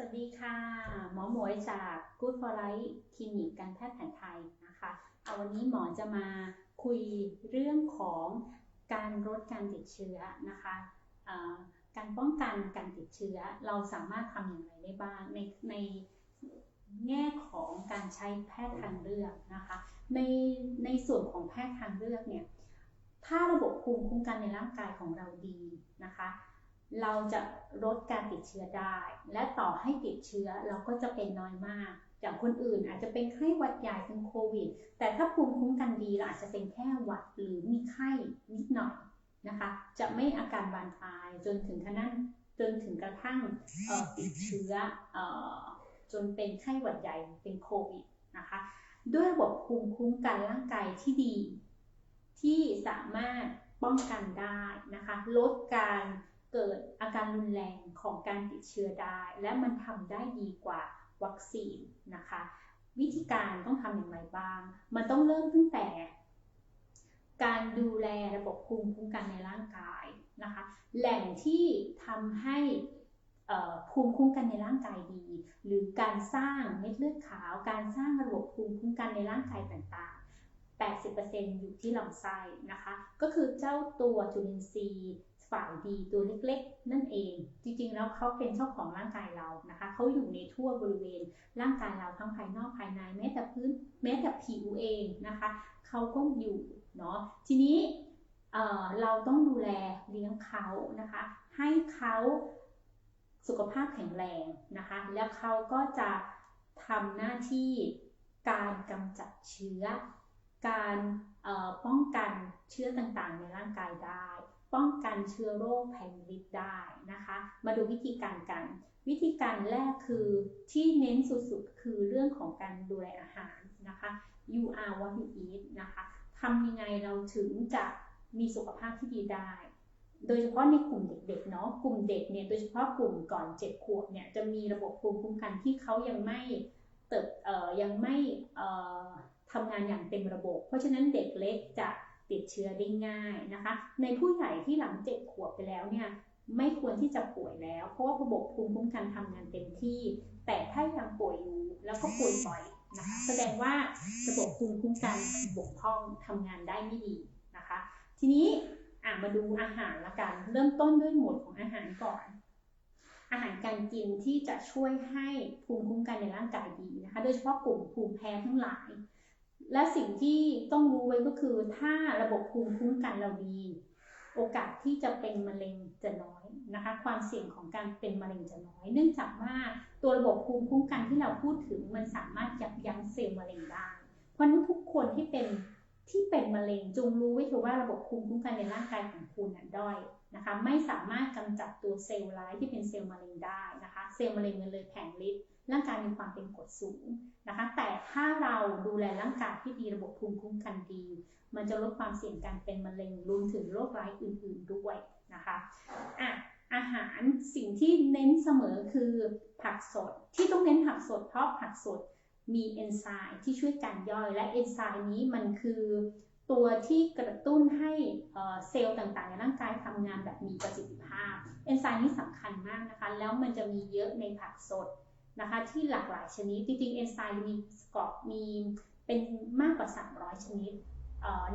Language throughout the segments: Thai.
วัสดีค่ะ หมอหมวยจาก Good for Life คลินิกการแพทย์แผนไทยนะคะเอาวันนี้หมอจะมาคุยเรื่องของการลดการติดเชื้อนะคะการป้องกันการติดเชื้อเราสามารถทำอย่างไรได้บ้างในในแง่ของการใช้แพทย์ทางเลือกนะคะในในส่วนของแพทย์ทางเลือกเนี่ยถ้าระบบภูมิคุ้มกันในร่างกายของเราดีนะคะ เราจะลดการติดเชื้อได้ และต่อให้ติดเชื้อเราก็จะเป็นน้อยมาก อย่างคนอื่นอาจจะเป็นไข้หวัดใหญ่เป็นโควิด แต่ถ้าภูมิคุ้มกันดีเราอาจจะเป็นแค่หวัดหรือมีไข้นิดหน่อยนะคะ จะไม่อาการบานปลายจนถึงขนาดจนถึงกระทั่งติดเชื้อจนเป็นไข้หวัดใหญ่เป็นโควิดนะคะ ด้วยระบบภูมิคุ้มกันร่างกายที่ดี ที่สามารถป้องกันได้นะคะ ลดการ เกิดอาการรุนแรงของการติดเชื้อได้ และมันทำได้ดีกว่าวัคซีนนะคะ วิธีการต้องทำอย่างไรบ้าง มันต้องเริ่มตั้งแต่ การดูแลระบบภูมิคุ้มกันในร่างกายนะคะ แหล่งที่ทำให้ภูมิคุ้มกันในร่างกายดี หรือการสร้างเม็ดเลือดขาว การสร้างระบบภูมิคุ้มกันในร่างกายต่างๆ 80%อยู่ที่ลำไส้นะคะ ก็คือเจ้าตัวจุลินทรีย์ ฝ่ายดีตัวเล็กๆ นั่นเอง จริงๆ แล้วเขาเป็นเจ้าของร่างกายเรานะคะเขาอยู่ในทั่วบริเวณร่างกายเราทั้งภายนอกภายในแม้แต่พื้นแม้แต่ผิวเองนะคะเขาก็อยู่เนาะทีนี้เเราต้องดูแลเลี้ยงเขานะคะ ให้เขาสุขภาพแข็งแรงนะคะ แล้วเขาก็จะทำหน้าที่การกำจัดเชื้อ การป้องกันเชื้อต่างๆ ในร่างกายได้ ป้องกันเชื้อโรคแพนลิตได้นะคะ มาดูวิธีการกัน วิธีการแรกคือที่เน้นสุดๆ คือเรื่องของการดูแลอาหารนะคะ you are what you eat นะคะทำยังไงเราถึงจะมีสุขภาพที่ดีได้ โดยเฉพาะในกลุ่มเด็กๆเนาะ กลุ่มเด็กเนี่ย โดยเฉพาะกลุ่มก่อนเจ็ดขวบเนี่ย จะมีระบบภูมิคุ้มกันที่เขายังไม่เติบยังไม่ทำงานอย่างเต็มระบบ เพราะฉะนั้นเด็กเล็กจะ ติดเชื้อได้ง่ายนะคะ ในผู้ใหญ่ที่หลังเจ็ดขวบไปแล้วเนี่ยไม่ควรที่จะป่วยแล้ว เพราะว่าระบบภูมิคุ้มกันทำงานเต็มที่ แต่ถ้ายังป่วยอยู่แล้วก็ป่วยบ่อยนะคะแสดงว่าระบบภูมิคุ้มกันบกพร่องทำงานได้ไม่ดีนะคะ ทีนี้มาดูอาหารละกัน เริ่มต้นด้วยหมวดของอาหารก่อน อาหารการกินที่จะช่วยให้ภูมิคุ้มกันในร่างกายดีนะคะ โดยเฉพาะกลุ่มภูมิแพ้ทั้งหลาย และสิ่งที่ต้องรู้ไว้ก็คือถ้าระบบภูมิคุ้มกันเราดีโอกาสที่จะเป็นมะเร็งจะน้อยนะคะ ความเสี่ยงของการเป็นมะเร็งจะน้อย เนื่องจากว่าตัวระบบภูมิคุ้มกันที่เราพูดถึงมันสามารถยับยั้งเซลล์มะเร็งได้เพราะนั้นทุกคนที่เป็นที่เป็นมะเร็งจงรู้ไว้เถอะว่าระบบภูมิคุ้มกันในร่างกายของคุณนั้นด้อยนะคะ ไม่สามารถกำจัดตัวเซลล์ร้ายที่เป็นเซลล์มะเร็งได้นะคะ เซลล์มะเร็งมันเลยแผงฤทธิ์ ร่างกายมีความเป็นกรดสูงนะคะ แต่ถ้าเราดูแลร่างกายที่ดีระบบภูมิคุ้มกันดี มันจะลดความเสี่ยงการเป็นมะเร็งรวมถึงโรคร้ายอื่น ๆด้วยนะคะอะอาหารสิ่งที่เน้นเสมอคือผักสด ที่ต้องเน้นผักสดเพราะผักสดมีเอนไซม์ที่ช่วยการย่อย และเอนไซม์นี้มันคือตัวที่กระตุ้นให้เซลล์ต่างๆ ในร่างกายทำงานแบบมีประสิทธิภาพ เอนไซม์นี้สำคัญมากนะคะ แล้วมันจะมีเยอะในผักสด นะคะที่หลากหลายชนิด จริงๆเอนไซม์มีกอตมีเป็นมากกว่า 300 ชนิด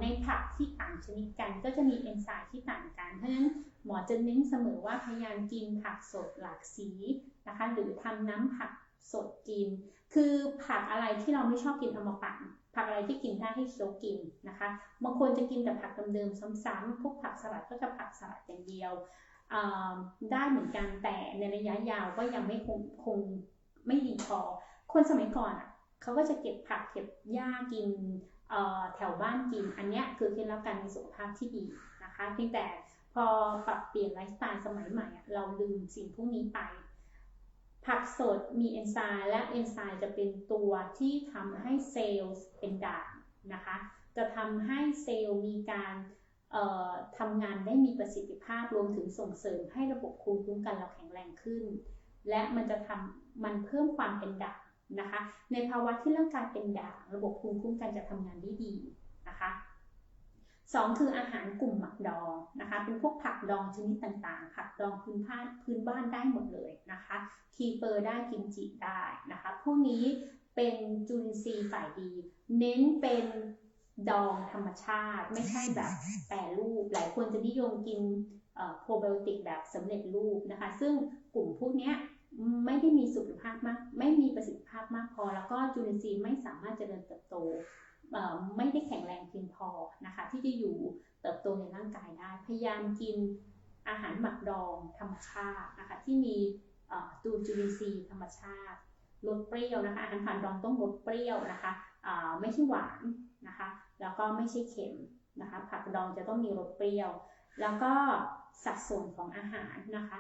ในผักที่ต่างชนิดกันก็จะมีเอนไซม์ที่ต่างกัน เพราะฉะนั้นหมอจะเน้นเสมอว่าพยายามกินผักสดหลากสีนะคะหรือทำน้ำผักสดกิน คือผักอะไรที่เราไม่ชอบกินเอามาปั่นผักอะไรที่กินได้ให้เคี้ยวกินนะคะบางคนจะกินแต่ผักเดิมๆซ้ำๆพวกผักสลัดก็จะผักสลัดอย่างเดียวได้เหมือนกันแต่ในระยะยาวก็ยังไม่คงคง ไม่ดีพอ คนสมัยก่อนอะเขาก็จะเก็บผักเก็บหญ้ากินแถวบ้านกิน อันนี้คือเคล็ดลับการมีสุขภาพที่ดีนะคะเพียงแต่พอปรับเปลี่ยนไลฟ์สไตล์สมัยใหม่เราลืมสิ่งพวกนี้ไป ผักสดมีเอนไซม์และเอนไซม์จะเป็นตัวที่ทำให้เซลล์เป็นด่างนะคะ จะทำให้เซลล์มีการทำงานได้มีประสิทธิภาพรวมถึงส่งเสริมให้ระบบภูมิคุ้มกันเราแข็งแรงขึ้น และมันจะทำ มันเพิ่มความเป็นด่างนะคะ ในภาวะที่ร่างกายเป็นด่าง ระบบภูมิคุ้มกันจะทำงานได้ดีนะคะสองคืออาหารกลุ่มหมักดองนะคะ เป็นพวกผักดองชนิดต่างๆผักดองพื้นบ้านพื้นบ้านได้หมดเลยนะคะคีเปอร์ได้กิมจิได้นะคะพวกนี้เป็นจุลินทรีย์ฝ่ายดี เน้นเป็นดองธรรมชาติ ไม่ใช่แบบแปรรูป หลายคนจะนิยมกินโปรไบโอติกแบบสำเร็จรูปนะคะ ซึ่งกลุ่มพวกนี้ ไม่ได้มีสุขภาพมาก ไม่มีประสิทธิภาพมากพอ แล้วก็จุลินทรีย์ไม่สามารถเจริญเติบโตไม่ได้แข็งแรงเพียงพอนะคะ ที่จะอยู่เติบโตในร่างกายได้ พยายามกินอาหารหมักดองธรรมชาตินะคะที่มีตัวจุลินทรีย์ธรรมชาติลดเปรี้ยวนะคะอาหารผ่านดองต้องลดเปรี้ยวนะคะไม่ใช่หวานนะคะแล้วก็ไม่ใช่เค็มนะคะผักดองจะต้องมีรสเปรี้ยว แล้วก็สัดส่วนของอาหารนะคะ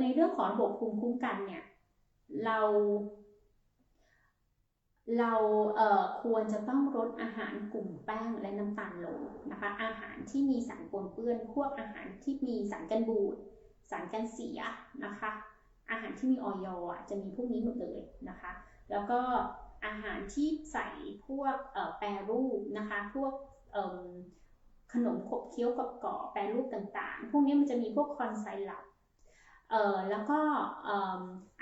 ในเรื่องของระบบภูมิคุ้มกันเนี่ย เรา เราเควรจะต้องลดอาหารกลุ่มแป้งและน้ำตาลลงนะคะ อาหารที่มีสารปนเปื้อน พวกอาหารที่มีสารกันบูด สารกันเสียนะคะ อาหารที่มีออยอะจะมีพวกนี้หมดเลยนะคะ แล้วก็อาหารที่ใส่พวกแปรรูปนะคะ พวกขนมขบเคี้ยวกับกาะแปรรูปต่างๆ พวกนี้มันจะมีพวกคอนไซรัป เอ่อแล้วก็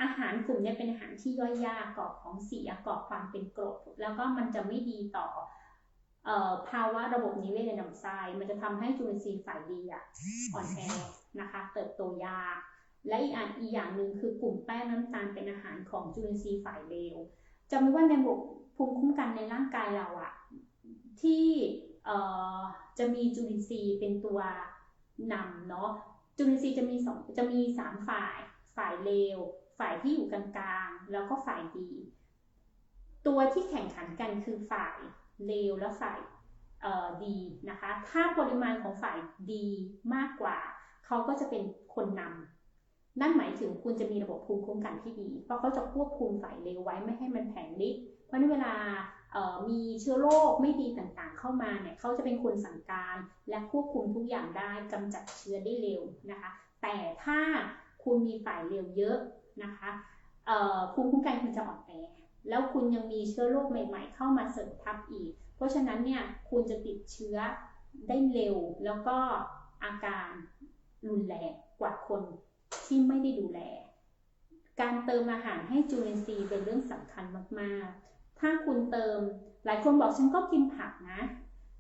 อาหารกลุ่มนี้เป็นอาหารที่ย่อยยากก่อของเสียก่อความเป็นกรด แล้วก็มันจะไม่ดีต่อภาวะระบบนิเวศในลำไส้ มันจะทำให้จุลินทรีย์ฝ่ายดีอ่อนแอนะคะ เติบโตยาก และอีกอันอีกอย่างหนึ่งคือกลุ่มแป้งน้ำตาลเป็นอาหารของจุลินทรีย์ฝ่ายเลวจำไว้ว่าในระบบภูมิคุ้มกันในร่างกายเราอะที่จะมีจุลินทรีย์เป็นตัวนำเนาะ จุลินทรีย์จะมีสองจะมีสามฝ่าย ฝ่ายเลว ฝ่ายที่อยู่กลางๆ แล้วก็ฝ่ายดี ตัวที่แข่งขันกันคือฝ่ายเลวและฝ่ายดีนะคะ ถ้าปริมาณของฝ่ายดีมากกว่า เขาก็จะเป็นคนนำนั่นหมายถึงคุณจะมีระบบภูมิคุ้มกันที่ดี เพราะเขาจะควบคุมฝ่ายเลวไว้ไม่ให้มันแผงฤทธิ์เพราะในเวลา มีเชื้อโรคไม่ดีต่างๆ เข้ามาเนี่ยเขาจะเป็นคนสั่งการและควบคุมทุกอย่างได้กำจัดเชื้อได้เร็วนะคะ แต่ถ้าคุณมีฝ่ายเร็วเยอะนะคะภูมิคุ้มกันคุณจะอ่อนแอแล้วคุณยังมีเชื้อโรคใหม่ ๆ เข้ามาเสริมทับอีก เพราะฉะนั้นเนี่ยคุณจะติดเชื้อได้เร็วแล้วก็อาการรุนแรงกว่าคนที่ไม่ได้ดูแล การเติมอาหารให้จุลินทรีย์เป็นเรื่องสำคัญมาก ๆ ถ้าคุณเติม หลายคนบอกฉันก็กินผักนะ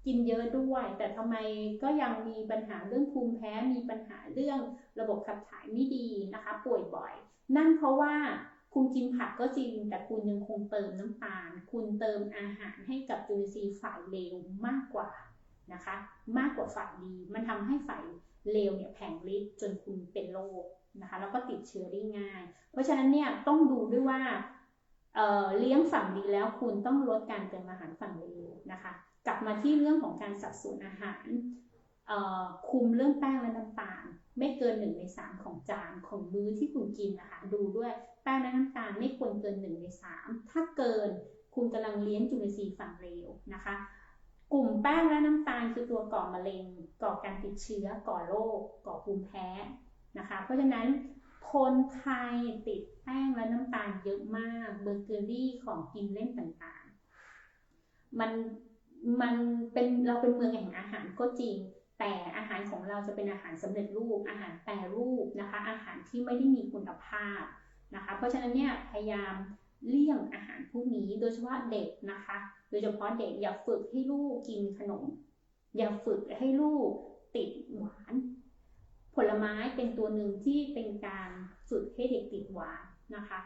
กินเยอะด้วย แต่ทำไมก็ยังมีปัญหาเรื่องภูมิแพ้ มีปัญหาเรื่องระบบขับถ่ายไม่ดีนะคะ ป่วยบ่อย นั่นเพราะว่าคุณกินผักก็จริง แต่คุณยังคงเติมน้ำตาล คุณเติมอาหารให้กับจุลินทรีย์ฝ่ายเลวมากกว่านะคะ มากกว่าฝ่ายดี มันทำให้ฝ่ายเลวเนี่ยแผงฤทธิ์จนคุณเป็นโรคนะคะ แล้วก็ติดเชื้อได้ง่าย เพราะฉะนั้นเนี่ยต้องดูด้วยว่า เลี้ยงฝั่งดีแล้วคุณต้องลดการเติมอาหารฝั่งเลวนะคะ กลับมาที่เรื่องของการสัดส่วนอาหารคุมเรื่องแป้งและน้ำตาล ไม่เกินหนึ่งในสามของจานของมื้อที่คุณกินนะคะดูด้วยแป้งและน้ำตาลไม่ควรเกินหนึ่งในสามถ้าเกินคุณกำลังเลี้ยงจุลินทรีย์ฝั่งเลวนะคะ กลุ่มแป้งและน้ำตาลคือตัวก่อมะเร็ง ก่อการติดเชื้อ ก่อโรคก่อภูมิแพ้นะคะ เพราะฉะนั้นคนไทยติด แป้งและน้ำตาลเยอะมากเบเกอรี่ของกินเล่นต่างๆ มันมันเป็นเราเป็นเมืองแห่งอาหารก็จริง แต่อาหารของเราจะเป็นอาหารสำเร็จรูปอาหารแปรรูปนะคะ อาหารที่ไม่ได้มีคุณภาพนะคะ เพราะฉะนั้นเนี่ยพยายามเลี่ยงอาหารพวกนี้โดยเฉพาะเด็กนะคะ โดยเฉพาะเด็กอย่าฝึกให้ลูกกินขนม อย่าฝึกให้ลูกติดหวาน ผลไม้เป็นตัวหนึ่งที่เป็นการฝึกให้เด็กติดหวาน นะคะ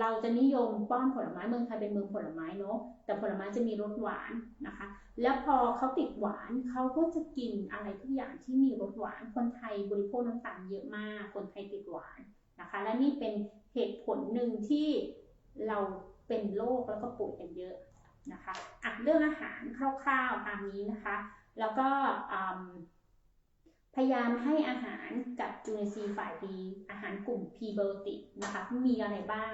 เราจะนิยมป้อนผลไม้เมืองไทยเป็นเมืองผลไม้เนาะแต่ผลไม้จะมีรสหวานนะคะ แล้วพอเขาติดหวานเขาก็จะกินอะไรทุกอย่างที่มีรสหวานคนไทยบริโภคน้ำตาลเยอะมาก คนไทยติดหวานนะคะ และนี่เป็นเหตุผลหนึ่งที่เราเป็นโรคแล้วก็ป่วยกันเยอะนะคะอะเรื่องอาหารคร่าวๆตามนี้นะคะ แล้วก็ พยายามให้อาหารกับจุลินทรีย์ฝ่ายดี อาหารกลุ่มพีเบอร์ติกนะคะมีอะไรบ้าง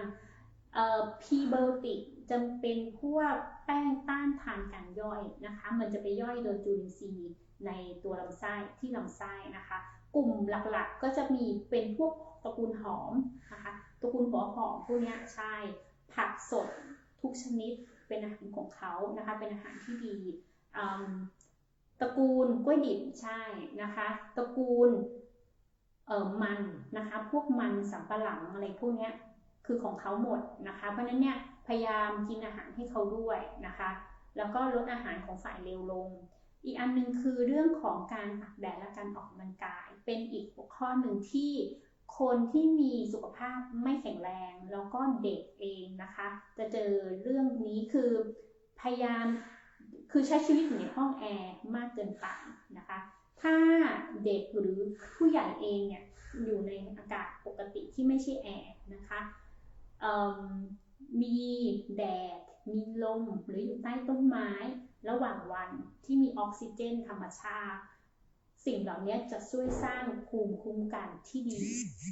พีเบอร์ติกจะเป็นพวกแป้งต้านทานการย่อยนะคะ มันจะไปย่อยโดยจุลินทรีย์ในตัวลำไส้ที่ลำไส้นะคะ กลุ่มหลักๆก็จะมีเป็นพวกตระกูลหอมนะคะตระกูลหัวหอมพวกนี้ใช่ผักสดทุกชนิดเป็นอาหารของเขานะคะ เป็นอาหารที่ดี ตระกูลกล้วยดิบใช่นะคะตระกูลเอ่อมันนะคะพวกมันสำปะหลังอะไรพวกเนี้ยคือของเขาหมดนะคะเพราะฉะนั้นเนี่ยพยายามกินอาหารให้เขาด้วยนะคะ แล้วก็ลดอาหารของฝ่ายเร็วลง อีกอันหนึงคือเรื่องของการตากแดดและการออกกำลังกาย เป็นอีกหัวข้อหนึ่งที่คนที่มีสุขภาพไม่แข็งแรง แล้วก็เด็กเองนะคะ จะเจอเรื่องนี้คือพยายาม คือใช้ชีวิตอยู่ในห้องแอร์มากเกินไปนะคะ ถ้าเด็กหรือผู้ใหญ่เองเนี่ยอยู่ในอากาศปกติที่ไม่ใช่แอร์นะคะมมีแดด มีลม หรืออยู่ใต้ต้นไม้ ระหว่างวันที่มีออกซิเจนธรรมชาติ สิ่งเหล่านี้จะช่วยสร้างภูมิคุ้มกันที่ดี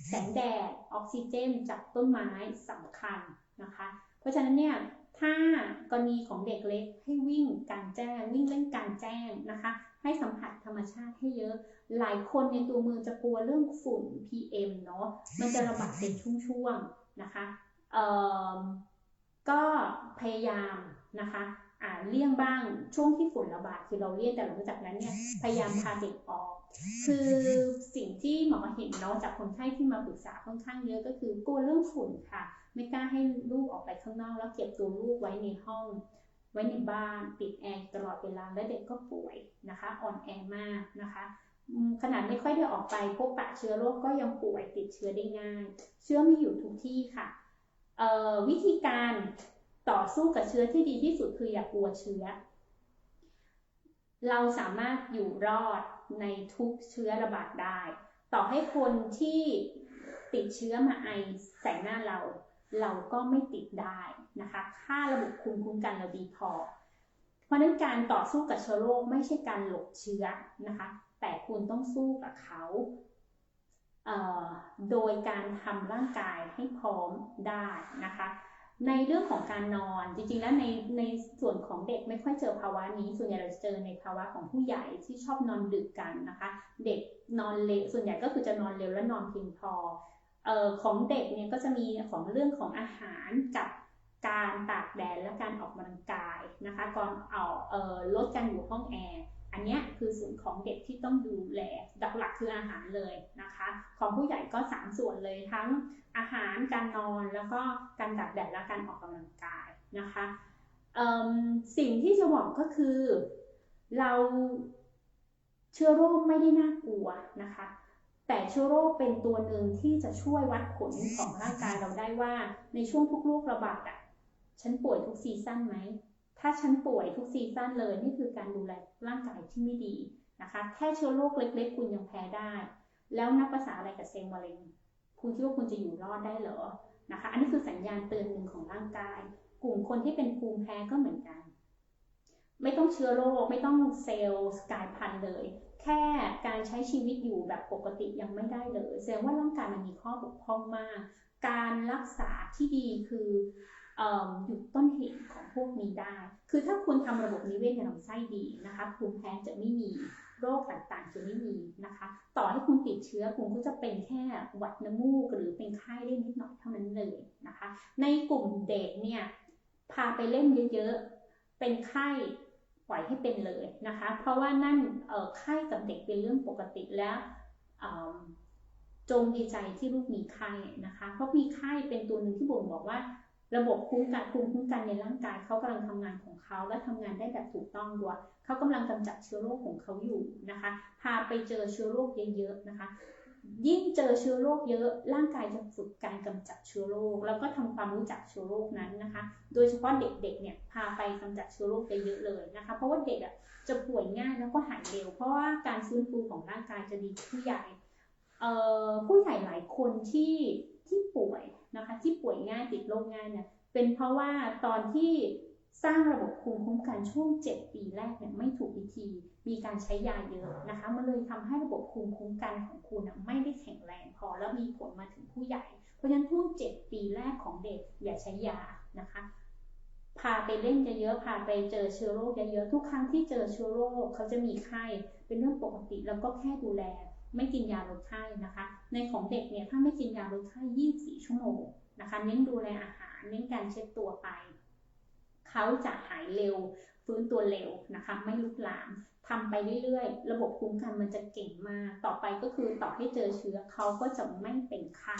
แสงแดด ออกซิเจนจากต้นไม้สำคัญนะคะ เพราะฉะนั้นเนี่ย ถ้ากรณีของเด็กเล็กให้วิ่งกลางแจ้ง วิ่งเล่นกลางแจ้งนะคะ ให้สัมผัสธรรมชาติให้เยอะ หลายคนในตัวเมืองจะกลัวเรื่องฝุ่น PM เนาะมันจะระบาดเป็นช่วงๆนะคะก็พยายามนะคะ เลี่ยงบ้างช่วงที่ฝุ่นระบาดคือเราเลี่ยงแต่หลังจากนั้นเนี่ยพยายามพาเด็กออก คือสิ่งที่หมอเห็นเนาะจากคนไข้ที่มาปรึกษาค่อนข้างเยอะก็คือกลัวเรื่องฝุ่นค่ะ ไม่กล้าให้ลูกออกไปข้างนอกแล้วเก็บตัวลูกไว้ในห้อง ไว้ในบ้านปิดแอร์ตลอดเวลาและเด็กก็ป่วยนะคะ อ่อนแอมากนะคะอืมขนาดไม่ค่อยได้ออกไปพบปะเชื้อโรคก็ยังป่วยติดเชื้อได้ง่าย เชื้อมีอยู่ทุกที่ค่ะเอ่อวิธีการ ต่อสู้กับเชื้อที่ดีที่สุดคืออย่ากลัวเชื้อ เราสามารถอยู่รอดในทุกเชื้อระบาดได้ ต่อให้คนที่ติดเชื้อมาไอใส่หน้าเรา เราก็ไม่ติดได้นะคะ ค่าระบบภูมิคุ้มกันเราดีพอ เพราะนั้นการต่อสู้กับเชื้อโรคไม่ใช่การหลบเชื้อนะคะ แต่คุณต้องสู้กับเขาเโดยการทำร่างกายให้พร้อมได้นะคะ ในเรื่องของการนอนจริงๆ แล้วในในส่วนของเด็กไม่ค่อยเจอภาวะนี้ ส่วนใหญ่เราจะเจอในภาวะของผู้ใหญ่ที่ชอบนอนดึกกันนะคะ เด็กนอนเร็วส่วนใหญ่ก็คือจะนอนเร็วและนอนเพียงพอเอ่อของเด็กเนี่ยก็จะมีของเรื่องของอาหารกับการตากแดดและการออกกำลังกายนะคะก่อนเอาเอ่อลดการอยู่ห้องแอร์ อันนี้คือส่วนของเด็กที่ต้องดูแลหลักๆคืออาหารเลยนะคะ ของผู้ใหญ่ก็สามส่วนเลยทั้งอาหารการนอนแล้วก็การตากแดดและการออกกำลังกายนะคะสิ่งที่จะบอกก็คือเราเชื้อโรคไม่ได้น่ากลัวนะคะ แต่เชื้อโรคเป็นตัวหนึ่งที่จะช่วยวัดผลของร่างกายเราได้ว่าในช่วงทุกโรคระบาดอะฉันป่วยทุกซีซั่นไหม ถ้าฉันป่วยทุกซีซั่นเลยนี่คือการดูแลร่างกายที่ไม่ดีนะคะแค่เชื้อโรคเล็ก ๆ คุณยังแพ้ได้ แล้วนับภาษาอะไรกับเซลล์มะเร็ง คุณคิดว่าคุณจะอยู่รอดได้เหรอนะคะ อันนี้คือสัญญาณเตือนหนึ่งของร่างกาย กลุ่มคนที่เป็นภูมิแพ้ก็เหมือนกัน ไม่ต้องเชื้อโรคไม่ต้องเซลล์กายพันธุ์เลย แค่การใช้ชีวิตอยู่แบบปกติยังไม่ได้เลยแสดงว่าร่างกายมันมีข้อบกพร่องมาก การรักษาที่ดีคือ หยุดต้นเหตุของพวกนี้ได้ คือถ้าคุณทำระบบนิเวศในลำไส้ดีนะคะภูมิแพ้จะไม่มีโรคต่างๆ จะไม่มีนะคะ ต่อให้คุณติดเชื้อคุณก็จะเป็นแค่หวัดน้ำมูกหรือเป็นไข้ได้นิดหน่อยเท่านั้นเลยนะคะ ในกลุ่มเด็กเนี่ยพาไปเล่นเยอะๆ เป็นไข้ปล่อยให้เป็นเลยนะคะ เพราะว่านั่นไข้กับเด็กเป็นเรื่องปกติแล้วจงดีใจที่ลูกมีไข้นะคะ เพราะมีไข้เป็นตัวหนึ่งที่บ่งบอกว่า ระบบคุ้มกันภูมิคุ้มกันในร่างกายเขากำลังทำงานของเขาและทำงานได้แบบถูกต้องด้วยเขากำลังกำจัดเชื้อโรคของเขาอยู่นะคะ พาไปเจอเชื้อโรคเยอะๆนะคะ ยิ่งเจอเชื้อโรคเยอะ ร่างกายจะฝึกการกำจัดเชื้อโรค แล้วก็ทำความรู้จักเชื้อโรคนั้นนะคะ โดยเฉพาะเด็กๆเนี่ยพาไปกำจัดเชื้อโรคไปเยอะเลยนะคะ เพราะว่าเด็กอะจะป่วยง่ายแล้วก็หายเร็ว เพราะว่าการฟื้นฟูของร่างกายจะดีผู้ใหญ่เอ่อผู้ใหญ่หลายคนที่ที่ป่วย นะคะ ที่ป่วยง่ายติดโรคง่ายเนี่ยเป็นเพราะว่าตอนที่สร้างระบบภูมิคุ้มกันช่วง 7 ปีแรกเนี่ยไม่ถูกวิธี มีการใช้ยาเยอะนะคะ มันเลยทำให้ระบบภูมิคุ้มกันของคุณไม่ได้แข็งแรงพอแล้วมีผลมาถึงผู้ใหญ่ เพราะฉะนั้นช่วง 7 ปีแรกของเด็กอย่าใช้ยานะคะ พาไปเล่นเยอะๆพาไปเจอเชื้อโรคเยอะๆทุกครั้งที่เจอเชื้อโรคเขาจะมีไข้เป็นเรื่องปกติแล้วก็แค่ดูแล ไม่กินยาลดไข้นะคะ ในของเด็กเนี่ยถ้าไม่กินยาลดไข้ 24 ชั่วโมงนะคะ เน้นดูแลอาหาร เน้นการเช็ดตัวไป เขาจะหายเร็ว ฟื้นตัวเร็วนะคะ ไม่ลุกลามถทำไปเรื่อยๆ ระบบภูมิคุ้มกันมันจะเก่งมาก ต่อไปก็คือต่อให้เจอเชื้อเขาก็จะไม่เป็นไข้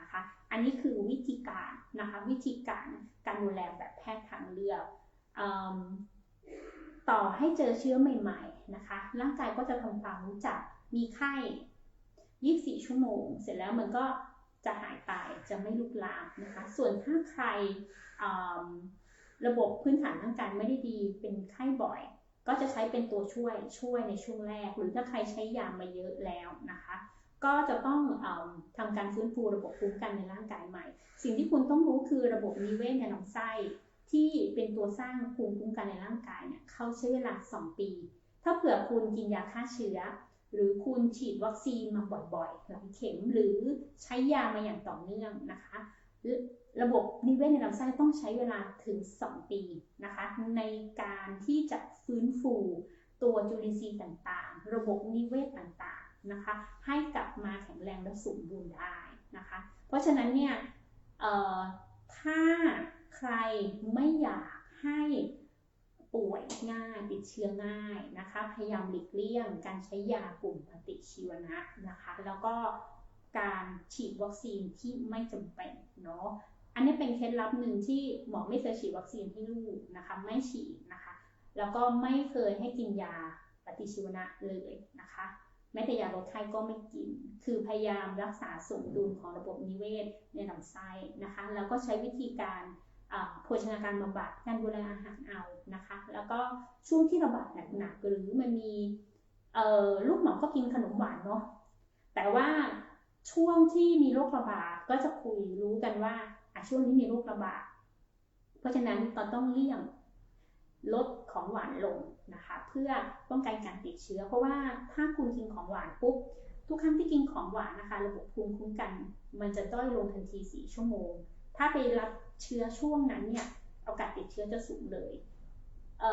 นะคะ อันนี้คือวิธีการนะคะ วิธีการการดูแลแบบแพทย์ทางเลือกต่อให้เจอเชื้อใหม่ ๆ นะคะ ร่างกายก็จะทำความรู้จัก มีไข้24ชั่วโมง เสร็จแล้วมันก็จะหายไปจะไม่ลุกลามนะคะ ส่วนถ้าใครระบบพื้นฐานร่างกายไม่ได้ดีเป็นไข้บ่อย ก็จะใช้เป็นตัวช่วยช่วยในช่วงแรก หรือถ้าใครใช้ยามาเยอะแล้วนะคะ ก็จะต้องอทำการฟื้นฟูระบบภูมิคุ้มกันในร่างกายใหม่ สิ่งที่คุณต้องรู้คือระบบนิเวศในลำไส้ที่เป็นตัวสร้างภูมิคุ้มกันในร่างกายเนี่ยเขาใช้เวลา 2 ปี ถ้าเผื่อคุณกินยาฆ่าเชื้อ หรือคุณฉีดวัคซีนมาบ่อยๆหลายเข็มหรือใช้ยามาอย่างต่อเนื่องนะคะระบบนิเวศในลำไส้ต้องใช้เวลาถึง 2 ปีนะคะในการที่จะฟื้นฟูตัวจุลินทรีย์ต่างๆ ระบบนิเวศต่างๆนะคะให้กลับมาแข็งแรงและสมบูรณ์ได้นะคะเพราะฉะนั้นเนี่ยถ้าใครไม่อยากให้ ป่วยง่าย ติดเชื้อง่ายนะคะ พยายามหลีกเลี่ยง การใช้ยากลุ่มปฏิชีวนะนะคะ แล้วก็การฉีดวัคซีนที่ไม่จำเป็นเนาะอันนี้เป็นเคล็ดลับหนึ่งที่หมอไม่เคยฉีดวัคซีนให้ลูกนะคะ ไม่ฉีดนะคะ แล้วก็ไม่เคยให้กินยาปฏิชีวนะเลยนะคะแม้แต่ยาลดไข้ก็ไม่กิน คือพยายามรักษาสมดุลของระบบนิเวศในลำไส้นะคะ แล้วก็ใช้วิธีการ โภชนาการบำบัดการดูแลอาหารเอานะคะ แล้วก็ช่วงที่ระบาดหนักๆหรือมันมีลูกหมอก็กินขนมหวานเนาะแต่ว่าช่วงที่มีโรคระบาดก็จะคุยรู้กันว่าช่วงนี้มีโรคระบาดเพราะฉะนั้นตอนต้องเลี่ยงลดของหวานลงนะคะ เพื่อป้องกันการติดเชื้อ เพราะว่าถ้าคุณกินของหวานปุ๊บทุกครั้งที่กินของหวานนะคะ ระบบภูมิคุ้มกัน มันจะด้อยลงทันที 4 ชั่วโมง ถ้าไปรับเชื้อช่วงนั้นเนี่ยโอกาสติดเชื้อจะสูงเลยเ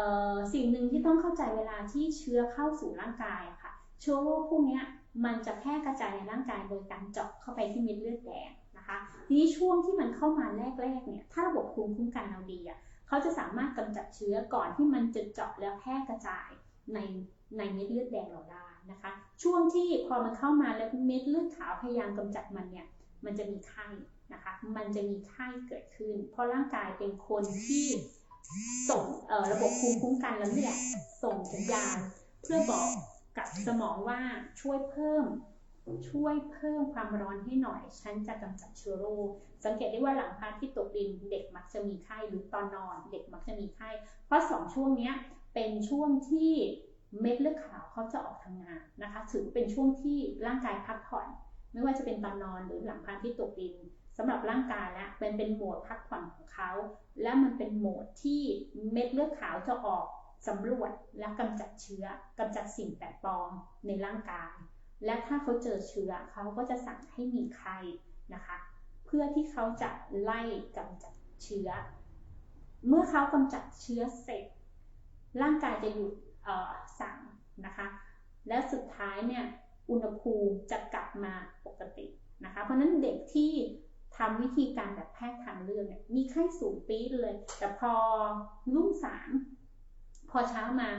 สิ่งหนึ่งที่ต้องเข้าใจเวลาที่เชื้อเข้าสู่ร่างกายค่ะ เชื้อโรคพวกนี้มันจะแพร่กระจายในร่างกายโดยการเจาะเข้าไปที่เม็ดเลือดแดงนะคะ ทีนี้ช่วงที่มันเข้ามาแรกๆเนี่ย ถ้าระบบภูมิคุ้มกันเราดีอะเขาจะสามารถกำจัดเชื้อก่อนที่มันจะเจาะแล้วแพร่กระจายในในเม็ดเลือดแดงเราได้นะคะ ช่วงที่พอมันเข้ามาแล้วเม็ดเลือดขาวพยายามกำจัดมันเนี่ย มันจะมีไข้ นะคะ มันจะมีไข้เกิดขึ้น เพราะร่างกายเป็นคนที่ส่งระบบภูมิคุ้มกันแล้วนี่แหละส่งสัญญาณเพื่อบอกกับสมองว่าช่วยเพิ่ม ช่วยเพิ่มความร้อนให้หน่อย ฉันจะกำจัดเชื้อโรคสังเกตได้ว่าหลังพาที่ตกดินเด็กมักจะมีไข้หรือตอนนอน เด็กมักจะมีไข้เพราะสองช่วงนี้เป็นช่วงที่เม็ดเลือดขาวเขาจะออกทำงานนะคะ ถือเป็นช่วงที่ร่างกายพักผ่อน ไม่ว่าจะเป็นตอนนอนหรือหลังพาที่ตกดิน สำหรับร่างกายแล้วเป็นเป็นโหมดพักผ่อนของเขา และมันเป็นโหมดที่เม็ดเลือดขาวจะออกสำรวจและกำจัดเชื้อกำจัดสิ่งแปลกปลอมในร่างกาย และถ้าเขาเจอเชื้อเขาก็จะสั่งให้มีไข้นะคะ เพื่อที่เขาจะไล่กำจัดเชื้อ เมื่อเขากำจัดเชื้อเสร็จ ร่างกายจะหยุดสั่งนะคะ และสุดท้ายเนี่ยอุณหภูมิจะกลับมาปกตินะคะ เพราะนั้นเด็กที่ ทำวิธีการแบบแพทย์ทางเลือกเนี่ยมีไข้สูงปี๊ดเลย แต่พอรุ่งสามพอเช้ามา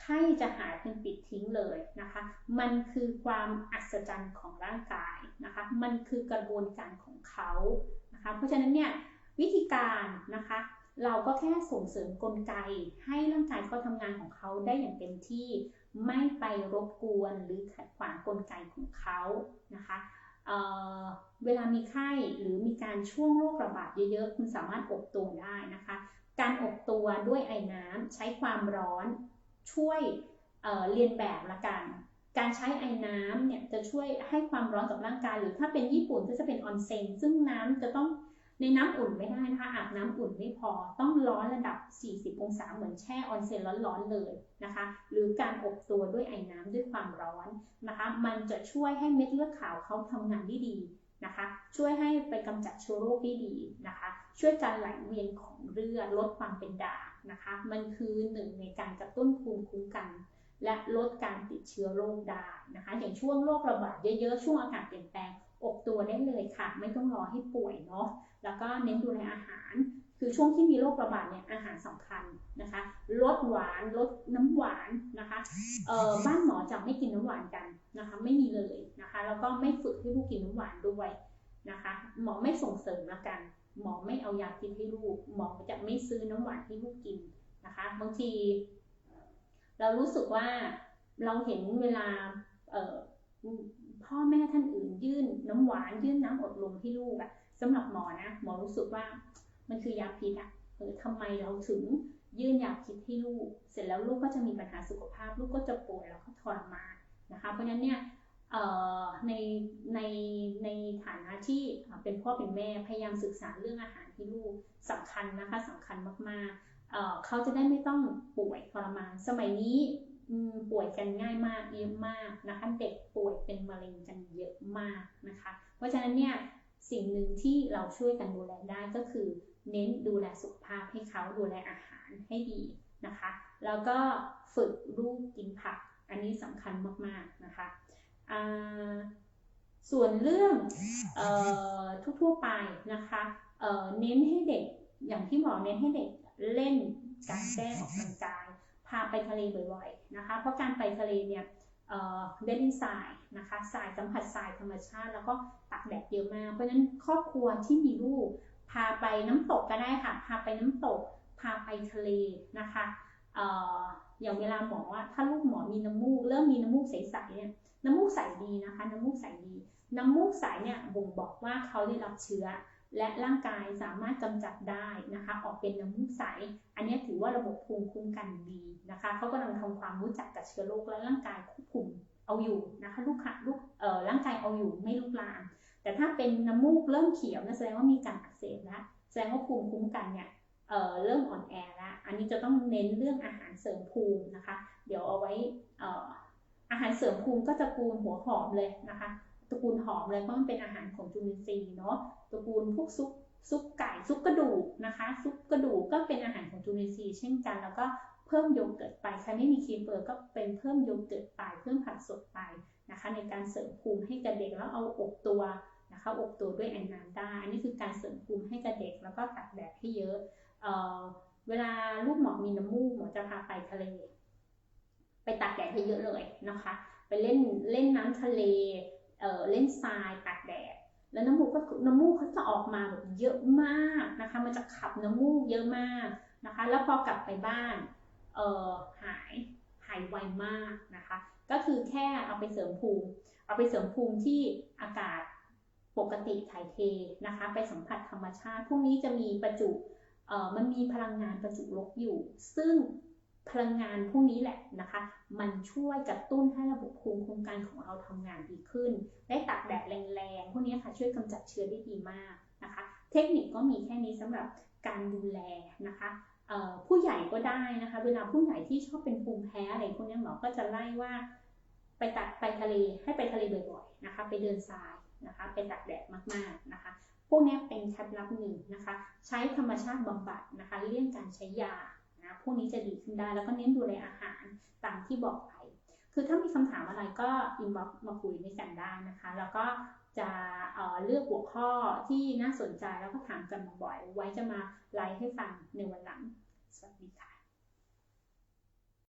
ไข้จะหายเป็นปิดทิ้งเลยนะคะ มันคือความอัศจรรย์ของร่างกายนะคะ มันคือกระบวนการของเขานะคะ เพราะฉะนั้นเนี่ยวิธีการนะคะ เราก็แค่ส่งเสริมกลไก ให้ร่างกายเขาทำงานของเขาได้อย่างเต็มที่ ไม่ไปรบกวนหรือขัดขวางกลไกของเขานะคะ เวลามีไข้หรือมีการช่วงโรคระบาดเยอะๆ คุณสามารถอบตัวได้นะคะ การอบตัวด้วยไอ้น้ำใช้ความร้อนช่วยเเรียนแบบละกัน การใช้ไอ้น้ำเนี่ยจะช่วยให้ความร้อนกับร่างกาย หรือถ้าเป็นญี่ปุ่นก็จะเป็นออนเซ็นซึ่งน้ำจะต้อง ในน้ำอุ่นไม่ได้นะคะอาบน้ำอุ่นไม่พอต้องร้อนระดับ 40 องศาเหมือนแช่ออนเซ็นร้อนๆเลยนะคะ หรือการอบตัวด้วยไอ้น้ำด้วยความร้อนนะคะ มันจะช่วยให้เม็ดเลือดขาวเขาทำงานได้ดีนะคะ ช่วยให้ไปกำจัดเชื้อโรคได้ดีนะคะ ช่วยการไหลเวียนของเลือดลดความเป็นด่างนะคะ มันคือหนึ่งในการกระตุ้นภูมิคุ้มกันและลดการติดเชื้อโรคได้นะคะ อย่างช่วงโรคระบาดเยอะๆ ช่วงอากาศเปลี่ยนแปลง อบตัวได้เลยค่ะ ไม่ต้องรอให้ป่วยเนาะแล้วก็เน้นดูแลอาหาร คือช่วงที่มีโรคระบาดเนี่ยอาหารสำคัญนะคะลดหวานลดน้ำหวานนะคะเอ่อบ้านหมอจะไม่กินน้ำหวานกันนะคะไม่มีเลยนะคะแล้วก็ไม่ฝึกให้ลูกกินน้ำหวานด้วยนะคะหมอไม่ส่งเสริมละกัน หมอไม่เอายาพิษให้ลูก หมอจะไม่ซื้อน้ำหวานให้ลูกกินนะคะบางที เรารู้สึกว่าเราเห็นเวลาเอ่อ พ่อแม่ท่านอื่น ยื่นน้ำหวานยื่นน้ำอดลมให้ลูกอะสำหรับหมอนะหมอรู้สึกว่ามันคือยาพิษอะเออทำไมเราถึงยื่นยาพิษให้ลูก เสร็จแล้วลูกก็จะมีปัญหาสุขภาพ ลูกก็จะป่วยแล้วก็ทรมานนะคะ เพราะฉะนั้นเนี่ยในในในฐานะที่เป็นพ่อเป็นแม่พยายามศึกษาเรื่องอาหารให้ลูกสำคัญนะคะสำคัญมากๆเขาจะได้ไม่ต้องป่วยทรมาน สมัยนี้ ป่วยกันง่ายมากเยอะมากนะคะเด็กป่วยเป็นมะเร็งกันเยอะมากนะคะ เพราะฉะนั้นเนี่ยสิ่งหนึ่งที่เราช่วยกันดูแลได้ก็คือ เน้นดูแลสุขภาพให้เขาดูแลอาหารให้ดีนะคะ แล้วก็ฝึกลูกกินผัก อันนี้สำคัญมากๆนะคะส่วนเรื่องทั่วๆไปนะคะเน้นให้เด็กอย่างที่บอเน้นให้เด็กเล่นการแก้ออกกำลังกาย พาไปทะเลบ่อยๆนะคะ เพราะการไปทะเลเนี่ยได้ดินทรายนะคะทรายสัมผัสทรายธรรมชาติ แล้วก็ตักแดดเยอะมาก เพราะฉะนั้นครอบครัวที่มีลูก พาไปน้ำตกก็ได้ค่ะ พาไปน้ำตก พาไปทะเลนะคะอย่างเวลาหมอถ้าลูกหมอมีน้ำมูก เริ่มมีน้ำมูกใสๆเนี่ยน้ำมูกใสดีนะคะ น้ำมูกใสดี น้ำมูกใสเนี่ยบ่งบอกว่าเขาได้รับเชื้อ และร่างกายสามารถกำจัดได้นะคะ ออกเป็นน้ำมูกใส อันนี้ถือว่าระบบภูมิคุ้มกันดีนะคะเขากำลังทำความรู้จักกับเชื้อโรคและร่างกายควบคุมเอาอยู่นะคะลูกค่ะลูกเอ่อร่างกายเอาอยู่ไม่ลุกลาม แต่ถ้าเป็นน้ำมูกเริ่มเขียวนะแสดงว่ามีการอักเสบแล้วแสดงว่าภูมิคุ้มกันเนี่ยเอ่อเริ่มอ่อนแอแล้วอันนี้จะต้องเน้นเรื่องอาหารเสริมภูมินะคะ เดี๋ยวเอาไว้อาหารเสริมภูมิก็จะกูลหัวหอมเลยนะคะ ตระกูลหอมเลยเพราะมันเป็นอาหารของจุลินทรีย์เนาะตระกูลพวกซุปซุปไก่ซุปกระดูกนะคะซุปกระดูกก็เป็นอาหารของจุลินทรีย์เช่นกัน แล้วก็เพิ่มโยเกิร์ตไปใครไม่มีครีมเปอร์ก็เป็นเพิ่มโยเกิร์ตไปเพิ่มผักสดไปนะคะ ในการเสริมภูมิให้กับเด็กแล้วเอาอบตัวนะคะอบตัวด้วยแอนนาด้อันนี้คือการเสริมภูมิให้กับเด็กแล้วก็ตักแดดให้เยอะเเวลาลูกหมอมีน้ำมูกหมอจะพาไปทะเล ไปตากแดดให้เยอะเลยนะคะ ไปเล่นเล่นน้ำทะเล เล่นทรายตากแดดแล้วน้ำมูกก็น้ำมูกเขาจะออกมาแบบเยอะมากนะคะ มันจะขับน้ำมูกเยอะมากนะคะ แล้วพอกลับไปบ้านเออหายหายไวมากนะคะ ก็คือแค่เอาไปเสริมภูมิ เอาไปเสริมภูมิที่อากาศปกติถ่ายเทนะคะ ไปสัมผัสธรรมชาติ พวกนี้จะมีประจุมันมีพลังงานประจุลบอยู่ ซึ่ง พลังงานพวกนี้แหละนะคะ มันช่วยกระตุ้นให้ระบบภูมิคุ้มกันของเราทำงานดีขึ้น ได้ตักแดดแรงๆ พวกนี้ค่ะช่วยกำจัดเชื้อได้ดีมากนะคะ เทคนิคก็มีแค่นี้สำหรับการดูแลนะคะผู้ใหญ่ก็ได้นะคะ เวลาผู้ใหญ่ที่ชอบเป็นภูมิแพ้อะไรพวกนี้หมอก็จะไล่ว่าไปตัดไปทะเลให้ไปทะเลบ่อยๆนะคะ ไปเดินทรายนะคะไปตักแดดมากๆนะคะ พวกนี้เป็นเคล็ดลับหนึ่งนะคะ ใช้ธรรมชาติบำบัดนะคะเลี่ยงการใช้ยา นะพวกนี้จะดีขึ้นได้แล้วก็เน้นดูแลอาหารตามที่บอกไป คือถ้ามีคำถามอะไรก็อินบ็อกซ์มาคุยในกันได้นะคะ แล้วก็จะเเลือกหัวข้อที่น่าสนใจแล้วก็ถามกันบ่อยไว้จะมาไลฟ์ให้ฟังในวันหลัง สวัสดีค่ะ